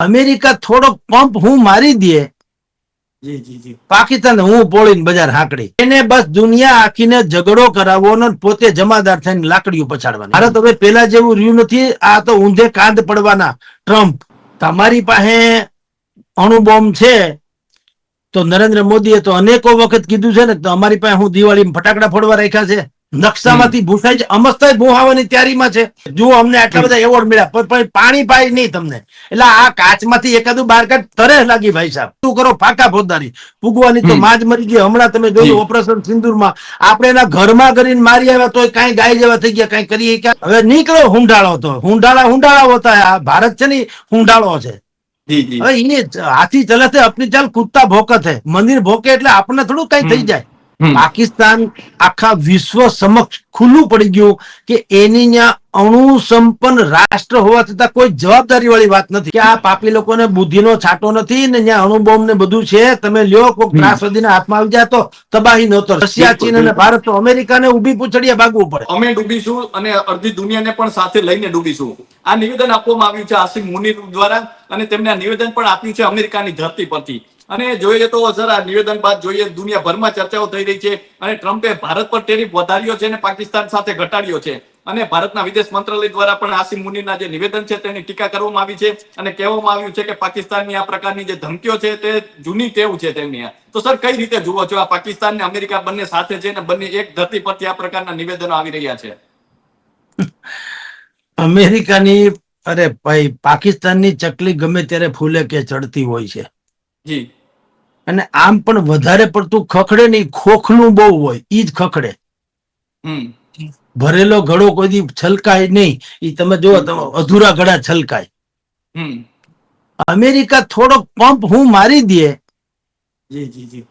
America થોડોક pump હું મારી દે. પાકિસ્તાન હું પોળીને બજાર હાંકડી. એને બસ દુનિયા આખીને ઝઘડો કરાવવો ને પોતે જમાદાર થઈને લાકડીઓ પછાડવાની. ભારત હવે પેલા જેવું રહ્યું નથી. આ તો ઊંધે કાંદ પડવાના. ટ્રમ્પ તમારી પાસે અણુબોમ્બ છે. તો નરેન્દ્ર મોદીએ તો અનેકો વખત કીધું છે ને તો અમારી પાસે હું દિવાળીમાં ફટાકડા ફોડવા રાખ્યા છે. નકશામાંથી ભૂસાઈ છે અમસ્તાય ભૂહાવાની તૈયારીમાં છે. જુઓ અમને આટલા બધા એવોર્ડ મળ્યા. પણ- પણ પાય નહીં તમને. એટલે આ કાચમાંથી એકાદું બાર કાઢ તરે લાગી ભાઈ સાહેબ. શું કરો? ફાકા ફોજદારી. પૂગવાની તો માજ મરી ગઈ. હમણાં તમે જી. જોયું ઓપરેશન સિંદુરમાં. આપણે એના ઘરમાં કરીને મારી આવ્યા તો કાંઈ ગાય જેવા થઈ ગયા કાંઈ કરીએ ક્યાં? હવે નીકળો હુંડાળો તો. હુંડાળા હુંડાળા હોતા આ ભારત છે ને હુંડાળો છે. જી જી. હવે એને હાથી ચલાતે અપની ચાલ કૂદતા ભોકત હે મંદિર ભોકે એટલે આપણને થોડું કઈ થઈ જાય. પાકિસ્તાન આખા વિશ્વ સમક્ષ ખુલ્લું પડી ગયું કે એની ત્યાં અણુ સંપન્ન રાષ્ટ્ર હોવા છતાં કોઈ જવાબદારી વાળી વાત નથી. કે આ પાપી લોકોને બુદ્ધિનો છાંટો નથી ને ત્યાં અણુ બોમ્બ ને બધું છે તમે લ્યો કોઈ. ત્રાસવાદીના હાથમાં આવી જાય તો તબાહી નહોતો રશિયા ચીન અને ભારત તો અમેરિકાને ઊભી પૂછડીએ ભાગવું પડે. અમે ડૂબીશું અને અડધી દુનિયાને પણ સાથે લઈને ડૂબીશું. આ નિવેદન આપવામાં આવ્યું છે આસિફ મુનીર દ્વારા અને તેમને આ નિવેદન પણ આપ્યું છે અમેરિકાની ધરતી પરથી. અને જોઈએ તો સર આ નિવેદન બાદ જોઈએ, દુનિયાભરમાં ચર્ચાઓ થઈ રહી છે અને ટ્રમ્પે ભારત પર ટેરિફ વધાર્યો છે અને પાકિસ્તાન સાથે ઘટાડ્યો છે. અને ભારતના વિદેશ મંત્રાલય દ્વારા પણ આસિમ મુનિના જે નિવેદન છે તેની ટીકા કરવામાં આવી છે અને કહેવામાં આવ્યું છે કે પાકિસ્તાનની આ પ્રકારની જે ધમકીઓ છે તે જૂની ટેવ છે તેમની તો સર, કઈ રીતે જુઓ છો આ પાકિસ્તાન ને અમેરિકા બંને સાથે છે અને બંને એક ધરતી પરથી આ પ્રકારના નિવેદનો આવી રહ્યા છે? અમેરિકાની, અરે ભાઈ, પાકિસ્તાનની ચકલી ગમે ત્યારે ફૂલે કે ચડતી હોય છે. જી. અને આમ પણ વધારે પડતું ખખડે નહીં ખોખલું બહુ હોય ઈ જ ખખડે. ભરેલો ઘડો કોઈ છલકાય નહીં ઈ તમે જો અધૂરા ઘડા છલકાય. અમેરિકા થોડોક પંપ હું મારી દે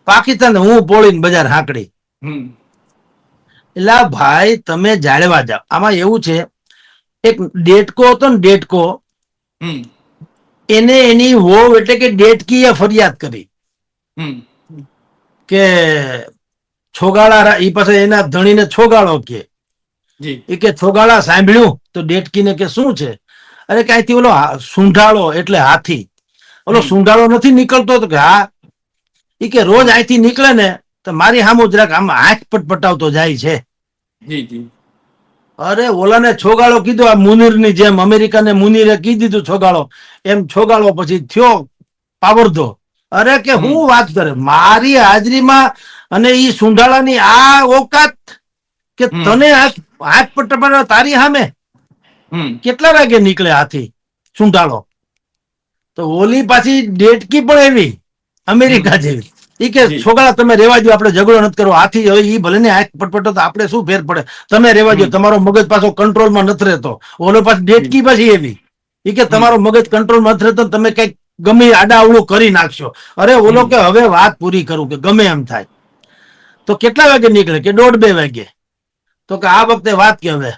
પાકિસ્તાન હું પોળીને બજાર હાંકડી. એટલે ભાઈ તમે જાળવા જાઓ. આમાં એવું છે એક ડેટકો હતો ને ડેટકો હમ. એને એની હોવ એટલે કે ડેટકીએ ફરિયાદ કરી. કે છોગાળા એ પાસે એના ધણીને છોગાળો કે. એ કે છોગાળા સાંભળ્યું તો ડેટકીને કે શું છે? અરે ક્યાંયથી ઓલો સુંઢાળો એટલે હાથી. ઓલો સુંઢાળો નથી નીકળતો તો કે હા એ કે રોજ અહીંથી નીકળે ને તો મારી સામું જરાક આમ આંખ પટપટાવતો જાય છે. જી જી. અરે ઓલાને છોગાળો કીધો આ મુનીરની જેમ અમેરિકાને મુનિરે કીધું દીધું છોગાળો. એમ છોગાળો પછી થયો પાવરધો અરે કે હું વાત કરે? મારી હાજરીમાં અને ઈ સુંઢાળાની આ ઓકાત કે તને હાથ હાથ પટપટાવવા તારી સામે? કેટલા વાગે નીકળે હાથી સુંઢાળો? તો ઓલી પાછી ડેટકી પણ એવી અમેરિકા જેવી. ઈ કે છોકરા તમે રેવા દો આપણે ઝઘડો નથી કરવો. આથી હવે એ ભલે ને આંખ પટપટો તો આપણે શું ફેર પડે? તમે રેવા દો તમારો મગજ પાછો કંટ્રોલમાં નથી રહેતો. ઓલો પાછી ડેટકી પાછી એવી. એ કે તમારો મગજ કંટ્રોલમાં નથી રહેતો તમે કંઈક ગમે આડાવડું કરી નાખશો. અરે ઓલો કે હવે વાત પૂરી કરું કે ગમે એમ થાય. તો કેટલા વાગે નીકળે? કે દોઢ બે વાગે? તો કે આ વખતે વાત કે હવે?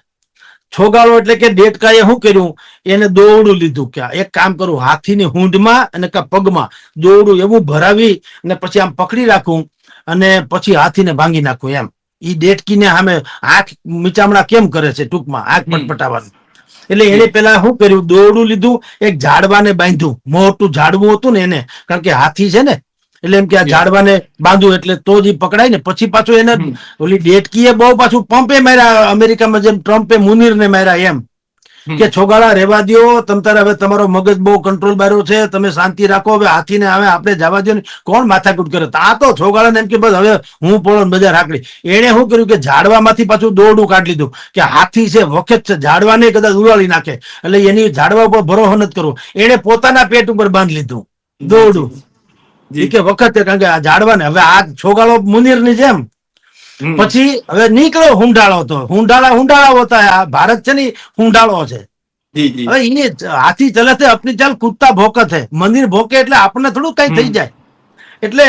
છોગાળો એટલે કે દેડકાએ શું કર્યું? એને દોરડું લીધું કે એક કામ કરું હાથીની હૂંઢમાં અને કા પગમાં દોરડું એવું ભરાવી અને પછી આમ પકડી રાખું અને પછી હાથીને ભાંગી નાખું એમ. ઈ ડેટકીને સામે આંખ મીચામણા કેમ કરે છે ટૂંકમાં? આંખ. પટપટાવાનું એટલે એને પેલા શું કર્યું? દોરડું લીધું એક ઝાડવાને બાંધ્યું. મોટું ઝાડવું હતું ને એને. કારણ કે હાથી છે ને એટલે એમ કે આ. ઝાડવાને બાંધવું એટલે તો જ પકડાય ને. પછી પાછું એને. ઓલી ડેટકીએ બહુ પાછું પંપે માર્યા અમેરિકામાં જેમ ટ્રમ્પે મુનીરને માર્યા એમ. કે છોગાળા રહેવા દો તમ તારે હવે તમારો મગજ બહુ કંટ્રોલ બાર્યો છે તમે શાંતિ રાખો હવે હાથીને હવે આપણે જવા દો ને. કોણ માથાકૂટ કરે? તો આ તો છોગાળાને એમ કે બસ હવે હું પોળો બજાર રાખડી એણે શું કર્યું કે ઝાડવામાંથી પાછું દોરડું કાઢી લીધું. કે હાથી છે વખત છે ઝાડવાને કદાચ ઉડાડી નાખે. એટલે એની ઝાડવા ઉપર ભરોસો નથી કરવો. એણે પોતાના પેટ ઉપર બાંધી લીધું. દોરડું. કે વખતે કારણ કે આ ઝાડવાને હવે આ છોગાળો મુનીરની જેમ. પછી હવે નીકળ્યો હુંડાળો તો. હુંડાળા હુંડાળા હોતા આ ભારત છે ને હુંડાળો છે. હવે ઈને હાથી ચલાતે અપની ચાલ કૂદતા ભોકત હે મંદિર ભોકે એટલે આપણને થોડું કઈ થઈ જાય. એટલે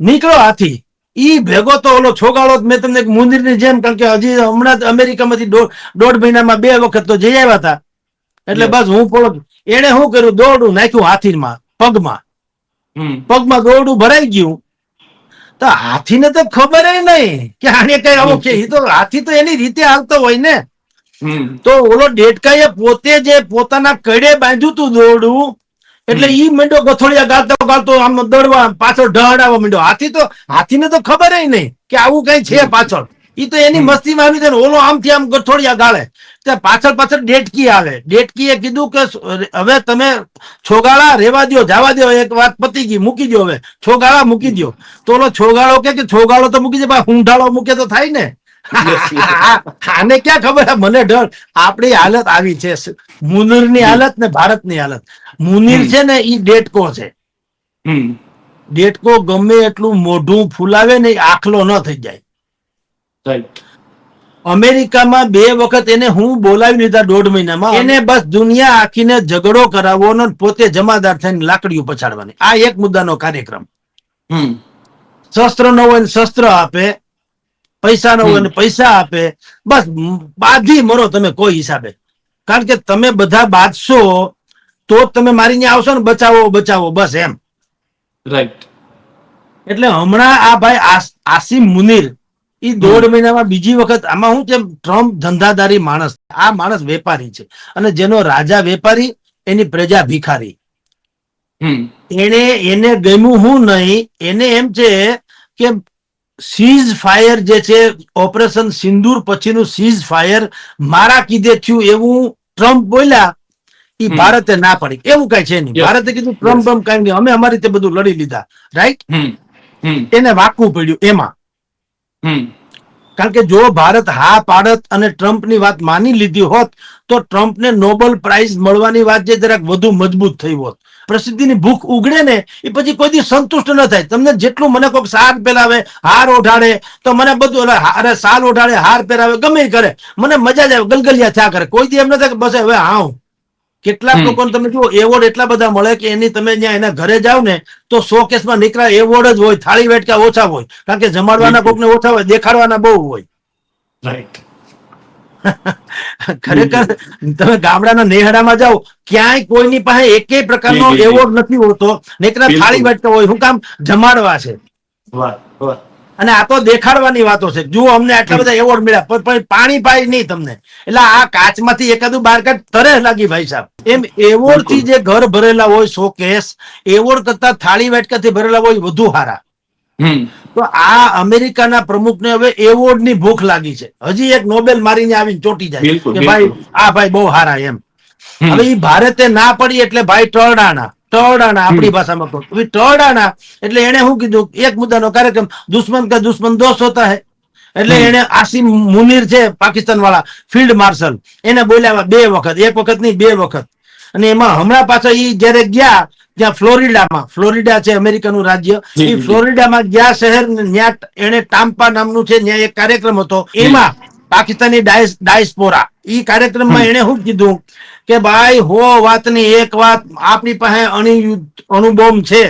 નીકળો હાથી. ઈ ભેગો તો ઓલો છોગાળો મેં તમને એક મંદિરની જેમ કારણ કે હજી હમણાં જ અમેરિકામાંથી દોઢ મહિનામાં બે વખત તો જઈ આવ્યા હતા. એટલે બસ હું પોળો એને શું કર્યું? દોડું નાખ્યું હાથીમાં પગમાં. પગમાં દોરડું ભરાઈ ગયું. તો હાથીને તો ખબર નહીં કે આને કઈ આવો કે. તો હાથી તો એની રીતે હાલતો હોય ને. તો ઓલો ડેટકાએ પોતે જે પોતાના કડે બાંધ્યું તું દોરડું એટલે ઈ મીંડો ગથોડિયા ગાળતો ગાતો આમ દોડવા પાછળ ઢહડાવવા મીંડો. હાથી તો હાથીને તો ખબર નહીં કે આવું કઈ છે પાછળ. ઈ તો એની મસ્તીમાં આવી જાય ને ઓલો આમથી આમ ગથોડિયા ગાળે. તે પાછળ પાછળ ડેટકી આવે. ડેટકીએ કીધું કે હવે તમે છોગાળા રેવા દો જવા દો એક વાત પતી ગઈ મૂકી દો હવે. છોગાળા મૂકી દો તો ઓલો છોગાળો કે છોગાળો તો મૂકી દે હુંઢાળો મૂકે તો થાય ને. આને ક્યાં ખબર? મને ડર. આપણી હાલત આવી છે. મુનિરની હાલત ને ભારતની હાલત. મુનિર છે ને એ ડેટકો છે. ડેટકો ગમે એટલું મોઢું ફૂલાવે ને આખલો ન થઈ જાય. અમેરિકામાં બે વખત એને હું બોલાવી લીધા દોઢ મહિનામાં. એને બસ દુનિયા આખીને ઝઘડો કરાવવો ને પોતે જમાદાર થઈને લાકડીઓ પછાડવાની. આ એક મુદ્દાનો કાર્યક્રમ. શસ્ત્ર ન હોય શસ્ત્ર આપે પૈસા ન હોય પૈસા આપે. બસ બાધી મરો તમે કોઈ હિસાબે. કારણ કે તમે બધા બાદશો તો તમે મારી ત્યાં આવશો ને બચાવો બચાવો બસ એમ. રાઈટ એટલે હમણાં આ ભાઈ આસિમ મુનીર એ દોઢ મહિનામાં બીજી વખત આમાં હું કેમ ટ્રમ્પ ધંધાદારી માણસ આ માણસ વેપારી છે. અને જેનો રાજા વેપારી એની પ્રજા ભિખારી. એને એને ગમ્યું હું નહીં એને એમ છે કે સીઝ ફાયર જે છે ઓપરેશન સિંદૂર પછીનું સીઝ ફાયર મારા કીધે થયું એવું ટ્રમ્પ બોલ્યા. એ ભારતે ના પડી. એવું કઈ છે નહીં. ભારતે કીધું ટ્રમ્પ બમ કઈ નહીં. અમે અમારી રીતે બધું લડી લીધા. રાઈટ એને વાકવું પડ્યું એમાં. કારણ કે જો ભારત હા પાડત અને ટ્રમ્પની વાત માની લીધી હોત, તો ટ્રમ્પને નોબેલ પ્રાઇઝ મળવાની વાત જે જરાક વધુ મજબૂત થઈ હોત. પ્રસિદ્ધિની ભૂખ ઉગડે ને, એ પછી કોઈ દી સંતુષ્ટ ન થાય. તમને જેટલું મને કોઈક સાર પહેરાવે, હાર ઓઢાડે, તો મને બધું અરે સાલ ઓઢાડે, હાર પહેરાવે, ગમે કરે. મને મજા જ આવે, ગલગલિયા થયા કરે. કોઈ દી એમ ન થાય કે બસ હવે હાઉ કેટલાક. લોકોને તમે જુઓ એવોર્ડ એટલા બધા મળે કે એની તમે જ્યાં એના ઘરે જાવ ને તો સો કેસમાં નીકળ્યા એવોર્ડ જ હોય થાળી વેટકા ઓછા હોય કારણ કે જમાડવાના કોકને ઓછા હોય દેખાડવાના બહુ હોય. રાઈટ ખરેખર તમે ગામડાના નેહડામાં જાઓ ક્યાંય કોઈની પાસે એકેય પ્રકારનો. એવોર્ડ નથી હોતો નેકરા થાળી વાટકા હોય શું કામ જમાડવા છે. વાહ વાહ. અને આ તો દેખાડવાની વાતો છે. જુઓ અમને આટલા બધા એવોર્ડ મળ્યા. પણ- પણ પાય નહીં તમને. એટલે આ કાચમાંથી એકાદું બાર કાઢ તરે લાગી ભાઈ સાહેબ. એમ એવોર્ડથી જે ઘર ભરેલા હોય શોકેસ એવોર્ડ કરતા થાળી વાટકાથી ભરેલા હોય વધુ સારા. તો આ અમેરિકાના પ્રમુખને હવે એવોર્ડની ભૂખ લાગી છે. હજી એક નોબેલ મારીને આવીને ચોટી જાય કે ભાઈ આ ભાઈ બહુ હારા એમ. હવે એ ભારતે ના પડી એટલે ભાઈ ટરડાણા ટરડાણા આપણી ભાષામાં કહું હવે એટલે એને શું કીધું? એક મુદ્દાનો કાર્યક્રમ દુશ્મન કા દુશ્મન દોસ્ત હોતા હે. એટલે એને આસિમ મુનીર છે પાકિસ્તાન વાળા ફિલ્ડ માર્શલ. એને બોલ્યા બે વખત એક વખત નહીં બે વખત. અને એમાં હમણાં પાછા એ જયારે ગયા ત્યાં ફ્લોરિડામાં ફ્લોરિડા છે અમેરિકાનું રાજ્ય. એ. ફ્લોરિડામાં ગયા શહેર ત્યાં એને ટામ્પા નામનું છે ત્યાં એક કાર્યક્રમ હતો. એમાં પાકિસ્તાની ડાયસ્પોરા. ઈ કાર્યક્રમમાં એને શું કીધું કે ભાઈ હો વાતની એક વાત આપણી પાસે અણુયુદ્ધ અણુબોમ્બ છે.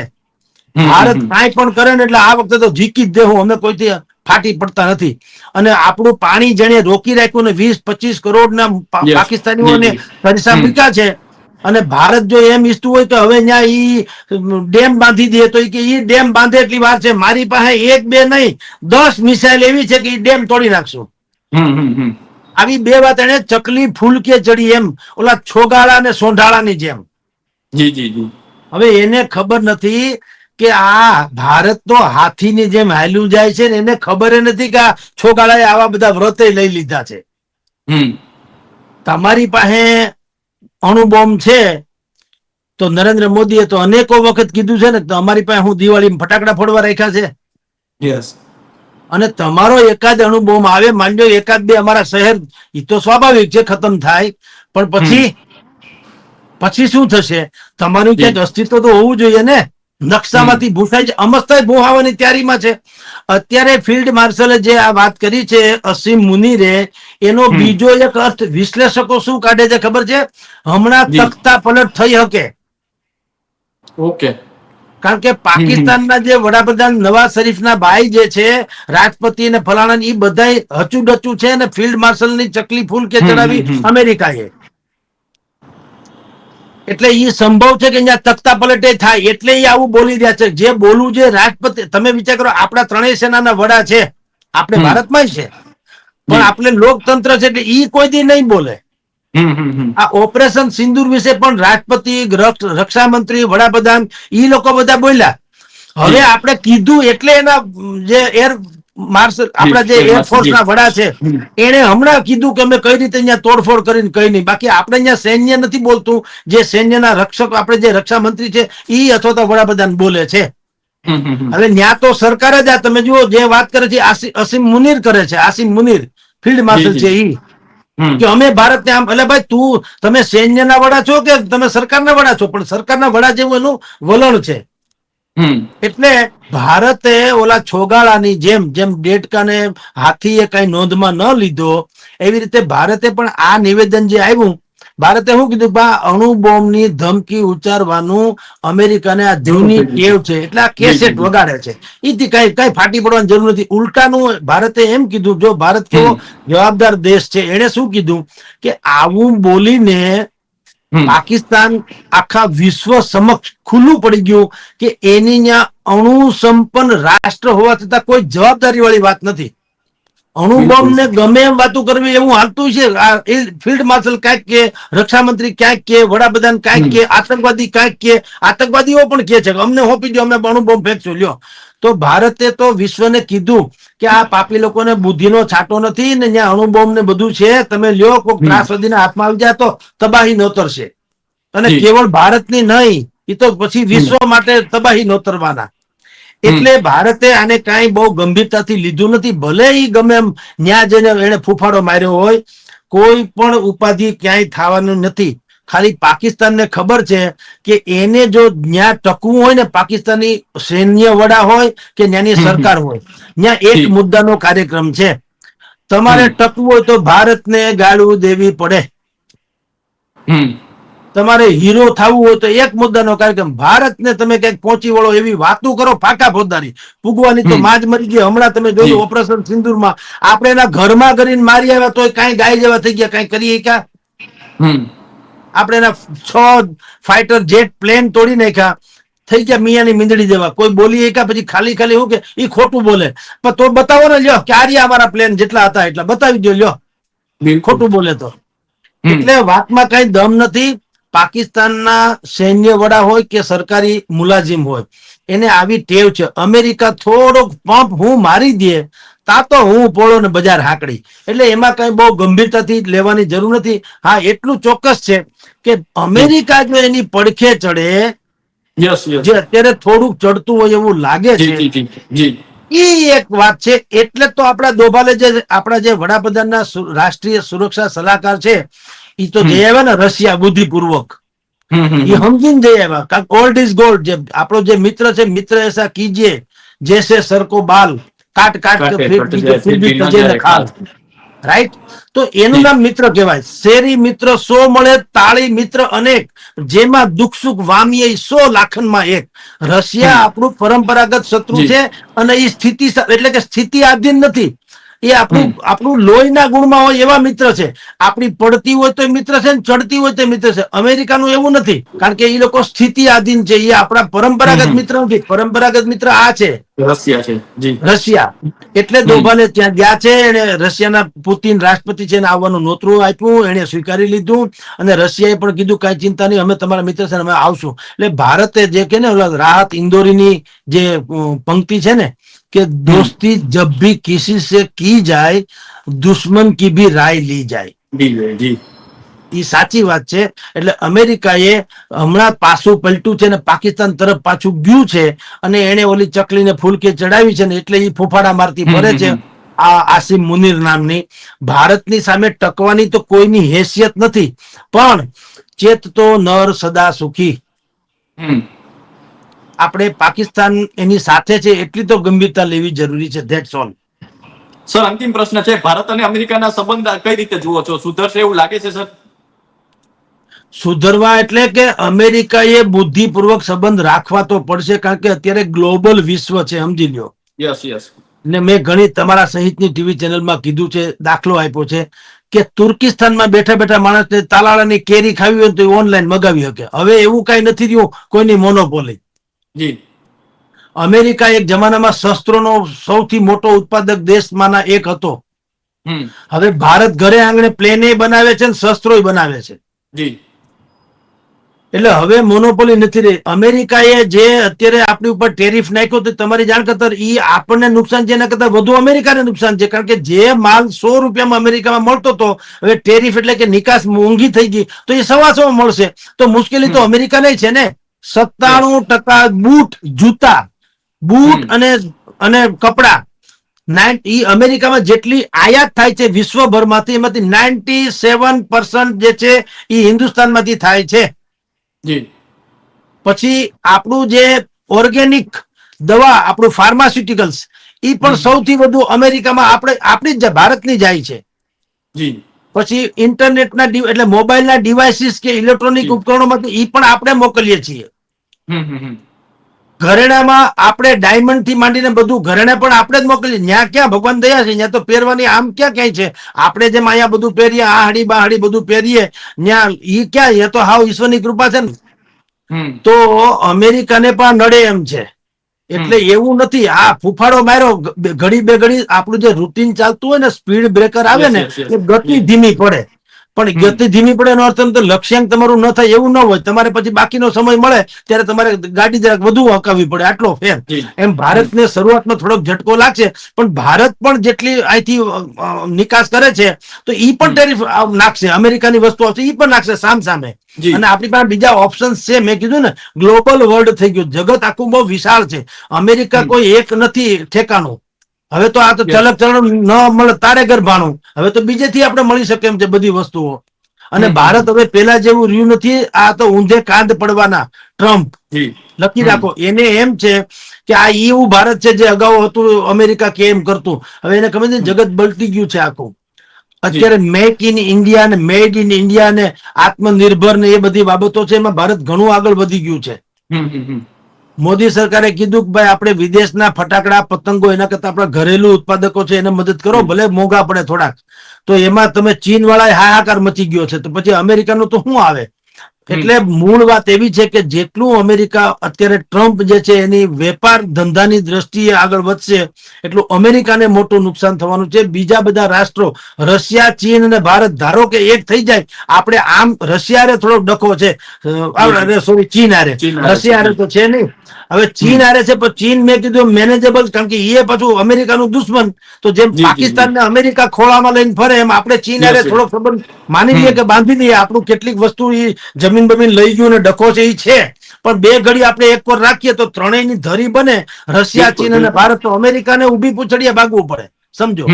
ભારત. કાંઈ પણ કરે ને એટલે આ વખતે તો જીકી જ દેવું અમે કોઈથી ફાટી પડતા નથી. અને આપણું પાણી જેને રોકી રાખ્યું ને વીસ પચીસ કરોડ ના પાકિસ્તાનીઓને. પૈસા છે. અને ભારત જો એમ ઈચ્છતું હોય તો હવે ત્યાં ઈ ડેમ બાંધી દે તો કે ઈ ડેમ બાંધે એટલી વાર છે. મારી પાસે એક બે નહીં દસ મિસાઇલ એવી છે કે ઈ ડેમ તોડી નાખશું. આવી બે વાત એને ચકલી ફૂલકે ચડી એમ. ઓલા છોગાળા ને સોંઢાળાની જેમ. જી જી જી. હવે એને ખબર નથી કે આ ભારત તો હાથીની જેમ હાલ્યું જાય છે ને એને ખબર નથી કે આ છોગાળાએ આવા બધા વ્રતે લઈ લીધા છે. હમ. તમારી પાસે અણુબોમ્બ છે તો નરેન્દ્ર મોદીએ તો અનેકો વખત કીધું છે ને તો અમારી પાસે હું દિવાળીમાં ફટાકડા ફોડવા રાખ્યા છે. યસ અને તમારો એકાદ અણુબોમ્બ આવે માનજો એકાદ બે અમારા શહેર એ તો સ્વાભાવિક છે ખતમ થાય. પણ પછી પછી શું થશે? તમારું ક્યાંક અસ્તિત્વ તો હોવું જોઈએ ને? નકશામાંથી ભૂસાઈ જ અમસ્તા ભૂહાવાની તૈયારીમાં છે. અત્યારે ફિલ્ડ માર્શલે જે આ વાત કરી છે અસીમ મુનિરે એનો બીજો એક અર્થ વિશ્લેષકો શું કાઢે છે ખબર છે? હમણાં જી. પલટ થઈ શકે. ઓકે. કારણ કે પાકિસ્તાનના જે વડાપ્રધાન નવાઝ શરીફના ભાઈ જે છે રાષ્ટ્રપતિ અને ફલાણા એ બધા હચું ડચું છે અને ફિલ્ડ માર્શલની ચકલી ફૂલ કે ચડાવી. અમેરિકાએ. એટલે એ સંભવ છે કે અહીંયા તખ્તા પલટે થાય એટલે એ આવું બોલી રહ્યા છે. જે બોલવું છે રાજપતિ તમે વિચાર કરો આપણા ત્રણેય સેનાના વડા છે. આપણે. ભારતમાં છે. પણ આપણે લોકતંત્ર છે એટલે ઈ કોઈ દી નહીં બોલે. આ ઓપરેશન સિંદુર વિશે પણ રાષ્ટ્રપતિ રક્ષ- રક્ષામંત્રી વડાપ્રધાન ઈ લોકો બધા બોલ્યા. હવે આપણે કીધું એટલે એના જે એર માર્શલ આપણા જે એરફોર્સ ના વડા છે એને હમણાં કીધું કે અમે કઈ રીતે અહીંયા તોડફોડ કરીને કઈ નહીં. બાકી આપણે અહીંયા સૈન્ય નથી બોલતું. જે સૈન્યના રક્ષક આપણે જે રક્ષા મંત્રી છે ઈ અથવા તો વડાપ્રધાન બોલે છે. હવે ન્યા તો સરકાર જ આ તમે જુઓ જે વાત કરે છે આસિમ મુનિર મુનીર કરે છે આસિમ મુનિર ફિલ્ડ માર્શલ છે જી. કે અમે ભારતને આમ એટલે ભાઈ તું તમે સૈન્યના વડા છો કે તમે સરકારના વડા છો? પણ સરકારના વડા જેવું એનું વલણ છે. એટલે ભારતે ઓલા છોગાળાની જેમ જેમ ડેટકાને હાથીએ કઈ નોંધમાં ન લીધો એવી રીતે ભારતે પણ આ નિવેદન જે આવ્યું ભારતે શું કીધું બા અણુ બોમ્બની ધમકી ઉચ્ચારવાનું અમેરિકાને આ જીવની ટેવ છે એટલે આ કેસેટ વગાડે છે. એથી કઈ કઈ ફાટી પડવાની જરૂર નથી. ઉલટાનું ભારતે એમ કીધું જો ભારત કેવો જવાબદાર દેશ છે એણે શું કીધું કે આવું બોલીને પાકિસ્તાન આખા વિશ્વ સમક્ષ ખુલ્લું પડી ગયું કે એની ત્યાં અણુ સંપન્ન રાષ્ટ્ર હોવા છતાં કોઈ જવાબદારી વાળી વાત નથી. અણુ બિલકુલ. બોમ્બ ને ગમે એમ વાતો કરવી એવું હાલતું છે. એ ફિલ્ડ માર્શલ ક્યાંક કે રક્ષામંત્રી ક્યાંક કે વડાપ્રધાન ક્યાંક કે આતંકવાદી ક્યાંક કે આતંકવાદીઓ પણ કે છે અમને હોપી દો અમે અણુ ફેંકશું લ્યો. તો ભારતે તો વિશ્વને કીધું કે આ પાપી લોકોને બુદ્ધિનો છાંટો નથી ને ત્યાં અણુબોમ્બ ને બધું છે. તમે લ્યો કોઈ. ત્રાસવાદીના હાથમાં આવી જાય તો તબાહી નોતરશે. અને. કેવળ ભારતની નહીં એ તો પછી વિશ્વ માટે તબાહી નોતરવાના. એટલે ભારતે આને કાંઈ બહુ ગંભીરતાથી લીધું નથી ભલે ઈ ગમે એમ ન્યા જઈને એને ફૂફાડો માર્યો હોય કોઈ પણ ઉપાધિ ક્યાંય થવાનું નથી ખાલી પાકિસ્તાનને ખબર છે કે એને જો ન્યા ટકવું હોય ને પાકિસ્તાની સૈન્ય વડા હોય કે ન્યાની. સરકાર હોય ન્યા એક. મુદ્દાનો કાર્યક્રમ છે તમારે ટકવું હોય તો ભારતને ગાળવું દેવી પડે. તમારે હીરો થવું હોય તો એક મુદ્દાનો કાર્યક્રમ ભારતને તમે ક્યાંક પહોંચી વળો એવી વાતો કરો ફાકા ફોજદારી પૂગવાની તો માજ મરી ગઈ. હમણાં તમે જોયું ઓપરેશન સિંદુરમાં. આપણે એના ઘરમાં કરીને મારી આવ્યા તો કાંઈ ગાય જેવા થઈ ગયા કાંઈ કરીએ ક્યાં આપણે એના છ ફાઈટર જેટ પ્લેન તોડી નાખ્યા. થઈ ગયા મિયાની મીંદડી જેવા. કોઈ બોલી એકા પછી ખાલી ખાલી હું કે? એ ખોટું બોલે. પણ તો બતાવો ને લ્યો કે આ રહ્યા અમારા પ્લેન જેટલા હતા એટલા. બતાવી દો લ્યો. ખોટું બોલે તો. એટલે વાતમાં કઈ દમ નથી. પાકિસ્તાનના સૈન્ય વડા હોય કે સરકારી મુલાજિમ હોય એને આવી ટેવ છે. અમેરિકા થોડોક પંપ હું મારી દે તા તો હું પોળો ને બજાર હાકડી. એટલે એમાં કઈ બહુ ગંભીરતાથી લેવાની જરૂર નથી. હા એટલું ચોક્કસ છે કે અમેરિકા જો એની પડખે ચડે જે અત્યારે થોડુંક ચડતું હોય એવું લાગે છે ઈ એક વાત છે. એટલે તો આપણા દોભાલે જે આપણા જે વડાપ્રધાનના રાષ્ટ્રીય સુરક્ષા સલાહકાર છે ઈ તો. જઈ આવ્યા ને રશિયા બુદ્ધિપૂર્વક. એ સમજીને જઈ આવ્યા કારણ ગોલ્ડ ઇઝ ગોલ્ડ જે આપણો જે મિત્ર છે મિત્ર એસા કીજે જેસે સરકો બાલ કાટ કાટ. રાઈટ તો એનું નામ મિત્ર કહેવાય. શેરી મિત્ર સો મળે તાળી મિત્ર અનેક. જેમાં દુઃખ સુખ વામીએ સો લાખનમાં એક. રશિયા આપણું પરંપરાગત શત્રુ છે અને એ સ્થિતિ એટલે કે સ્થિતિ આધીન નથી. એ આપણું આપણું લોહીના ગુણમાં હોય એવા મિત્ર છે. આપણી પડતી હોય તો મિત્ર છે ને ચડતી હોય તો મિત્ર છે. અમેરિકાનું એવું નથી. કારણ કે એ લોકો સ્થિતિ આધીન છે. એ આપણા પરંપરાગત મિત્ર નથી. પરંપરાગત મિત્ર આ છે. રશિયા છે. જી. રશિયા. એટલે દોભાને ત્યાં ગયા છે. એને રશિયાના પુતિન રાષ્ટ્રપતિ છે એને આવવાનું નોતરું આપ્યું. એને સ્વીકારી લીધું. અને રશિયાએ પણ કીધું કાંઈ ચિંતા નહીં. અમે તમારા મિત્ર છે અમે આવશું. એટલે ભારતે જે કે ને રાહત ઇન્દોરીની જે પંક્તિ છે ને કે दोस्ती जब भी किसी से की જાય દુશ્મન કી ભી રાય લી જાય જી એ સાચી વાત છે એટલે અમેરિકાએ હમણાં પાછું પલટું છે ને પાકિસ્તાન તરફ પાછું ગયું છે અને એને ઓલી ચકલીને ફૂલકે ચડાવી છે ને એટલે એ ફૂફાડા મારતી ફરે છે આ આસિમ મુનીર નામની. ભારતની સામે ટકવાની તો કોઈની હેસિયત નથી પણ ચેત તો નર સદા સુખી. આપણે પાકિસ્તાન એની સાથે છે એટલી તો ગંભીરતા લેવી જરૂરી છે ધેટ્સ ઓલ સર અંતિમ પ્રશ્ન છે ભારત અને અમેરિકાના સંબંધ કઈ રીતે જુઓ છો? સુધરશે એવું લાગે છે સર સુધરવા એટલે કે અમેરિકાએ બુદ્ધિપૂર્વક સંબંધ રાખવા તો પડશે કારણ કે અત્યારે ગ્લોબલ વિશ્વ છે સમજી લ્યો. યસ યસ ને મેં ઘણી તમારા સહિતની ટીવી ચેનલમાં કીધું છે દાખલો આપ્યો છે કે તુર્કિસ્તાનમાં બેઠા બેઠા માણસને તાલાળાની કેરી ખાવી હોય તો ઓનલાઈન મગાવી શકે. હવે એવું કઈ નથી રહ્યું કોઈની મોનોપોલી જી. અમેરિકા એક જમાનામાં શસ્ત્રોનો સૌથી મોટો ઉત્પાદક દેશમાંના એક હતો. હવે ભારત ઘરે આંગણે પ્લેને બનાવે છે ને શસ્ત્રો બનાવે છે. જી. એટલે હવે મોનોપોલી નથી રહી. અમેરિકાએ જે અત્યારે આપણી ઉપર ટેરિફ નાખ્યો તો તમારી જાણ કરતા એ આપણને નુકસાન છે એના કરતા વધુ અમેરિકાને નુકસાન છે. કારણ કે જે માલ સો રૂપિયામાં અમેરિકામાં મળતો હતો હવે ટેરિફ એટલે કે નિકાસ મોંઘી થઈ ગઈ તો એ સવાસો મળશે. તો મુશ્કેલી તો અમેરિકાને છે ને? સત્તાણું ટકા બૂટ જૂતા બૂટ અને અને કપડા. નાઇન- ઈ અમેરિકામાં જેટલી આયાત થાય છે વિશ્વભરમાંથી એમાંથી નાઇન્ટી સેવન જે છે એ હિન્દુસ્તાનમાંથી થાય છે. પછી આપણું જે ઓર્ગેનિક દવા આપણું ફાર્માસ્યુટિકલ્સ એ પણ સૌથી વધુ અમેરિકામાં આપણે આપણી જ ભારતની જાય છે. પછી ઇન્ટરનેટના એટલે મોબાઈલના ડિવાઇસીસ કે ઇલેક્ટ્રોનિક. ઉપકરણોમાંથી એ પણ આપણે મોકલીએ છીએ. ઘરેણામાં આપણે ડાયમંડથી માંડીને બધું ઘરેણા પણ આપણે જ મોકલીએ. ત્યાં ક્યાં ભગવાન દયા છે? ત્યાં તો પહેરવાની આમ ક્યાં ક્યાંય છે? આપણે જેમ અહીંયા બધું પહેરીએ આ હાડી બા હાડી બધું પહેરીએ ત્યાં ઈ ક્યાં? એ તો હાવ ઈશ્વરની કૃપા છે ને. તો અમેરિકાને પણ નડે એમ છે. એટલે એવું નથી. આ ફૂફાડો માર્યો ઘડી બે ઘડી આપણું જે રૂટીન ચાલતું હોય ને સ્પીડ બ્રેકર આવે ને. એ ગતિ ધીમી પડે. પણ ગતિ ધીમી પડે એનો અર્થ એમ તો લક્ષ્યાંક તમારું ન થાય એવું ન હોય. તમારે પછી બાકીનો સમય મળે ત્યારે તમારે ગાડી જરાક વધુ હકાવવી પડે. આટલો ફેર. એમ ભારતને શરૂઆતમાં થોડોક ઝટકો લાગશે પણ ભારત પણ જેટલી અહીંથી નિકાસ કરે છે તો એ પણ. ટેરિફ નાખશે. અમેરિકાની વસ્તુ આવશે ઈ પણ નાખશે સામ સામે અને આપણી પાસે બીજા ઓપ્શન્સ છે. મેં કીધું ને ગ્લોબલ વર્લ્ડ થઈ ગયું. જગત આખું બહુ વિશાળ છે. અમેરિકા કોઈ એક નથી ઠેકાણું. હવે તો આ તો ચલક ચલણ ન મળે તારે ઘર ભાણું હવે તો બીજેથી આપણે મળી શકે એમ છે બધી વસ્તુઓ. અને ભારત હવે પેલા જેવું રહ્યું નથી આ તો ઊંધે કાંધ પડવાના. ટ્રમ્પ. લખી રાખો. એને એમ છે કે આ એવું ભારત છે જે અગાઉ હતું અમેરિકા કે એમ કરતું. હવે એને ખબર છે જગત બળતી ગયું છે આખું. અત્યારે મેક ઇન ઇન્ડિયા ને મેડ ઇન ઇન્ડિયા ને આત્મનિર્ભર ને એ બધી બાબતો છે એમાં ભારત ઘણું આગળ વધી ગયું છે. મોદી સરકારે કીધું કે ભાઈ આપણે વિદેશના ફટાકડા પતંગો એના કરતા આપણા ઘરેલું ઉત્પાદકો છે એને મદદ કરો ભલે મોંઘા પડે થોડાક. તો એમાં તમે ચીન વાળા હાહાકાર મચી ગયો છે. તો પછી અમેરિકાનું તો શું આવે? એટલે મૂળ વાત એવી છે કે જેટલું અમેરિકા અત્યારે ટ્રમ્પ જે છે એની વેપાર ધંધાની દ્રષ્ટિએ આગળ વધશે એટલું અમેરિકાને મોટું નુકસાન થવાનું છે. બીજા બધા રાષ્ટ્રો રશિયા ચીન અને ભારત ધારો કે એક થઈ જાય આપણે આમ રશિયારે થોડો ડખો છે. સોરી ચીન આરે ચીન હારે રશિયા હારે તો છે નહીં. હવે ચીન આરે છે પણ ચીન મેં કીધું મેનેજેબલ કારણ કે એ પાછું અમેરિકાનું દુશ્મન. તો જેમ જી, જી, પાકિસ્તાન ને અમેરિકા ખોળામાં લઈને ફરે એમ આપણે ચીન આરે થોડો સંબંધ માની લઈએ કે બાંધી લઈએ. આપણું કેટલીક વસ્તુ ઈ જમીન બમીન લઈ ગયું ને ડખો છે પણ બે ઘડી આપણે એક પર રાખીએ તો ત્રણેયની ધરી બને. રશિયા ચીન અને ભારત તો અમેરિકાને ઊભી પૂછડીએ ભાગવું પડે. સમજો?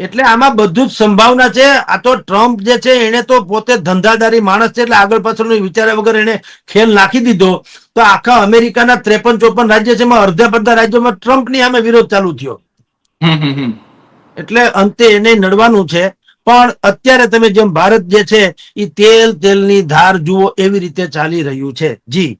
એટલે આમાં બધું જ સંભાવના છે. આ તો ટ્રમ્પ જે છે એને તો પોતે ધંધાદારી માણસ છે એટલે આગળ પાછળનું વિચાર્યા વગર એને ખેલ નાખી દીધો. તો આખા અમેરિકાના ત્રેપન ચોપન રાજ્ય છે એમાં અડધા બધા રાજ્યોમાં ટ્રમ્પની સામે વિરોધ ચાલુ થયો. એટલે અંતે એને નડવાનું છે. પણ અત્યારે તમે જેમ ભારત જે છે એ તેલ તેલની ધાર જુઓ એવી રીતે ચાલી રહ્યું છે. જી.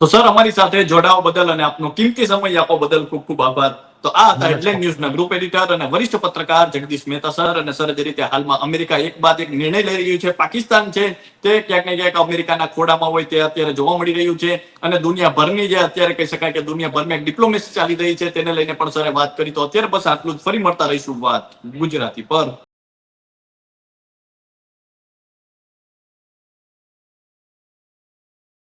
તો સર અમારી સાથે જોડાવા બદલ અને આપનો કિંમતી સમય આપવા બદલ ખૂબ ખૂબ આભાર. તો આ હતા હેડલાઇન ન્યૂઝના ગ્રુપ એડિટર અને વરિષ્ઠ પત્રકાર જગદીશ મહેતા સર અને સર જે રીતે હાલમાં અમેરિકા એક બાદ એક નિર્ણય લઈ રહ્યું છે પાકિસ્તાન છે તે ક્યાંક ને ક્યાંક અમેરિકાના ખોડામાં હોય તે અત્યારે જોવા મળી રહ્યું છે. અને દુનિયાભરની જે અત્યારે કહી શકાય કે દુનિયાભરમાં એક ડિપ્લોમેસી ચાલી રહી છે તેને લઈને પણ સરે વાત કરી તો અત્યારે બસ આટલું જ. ફરી મળતા રહીશું વાત ગુજરાતી પર.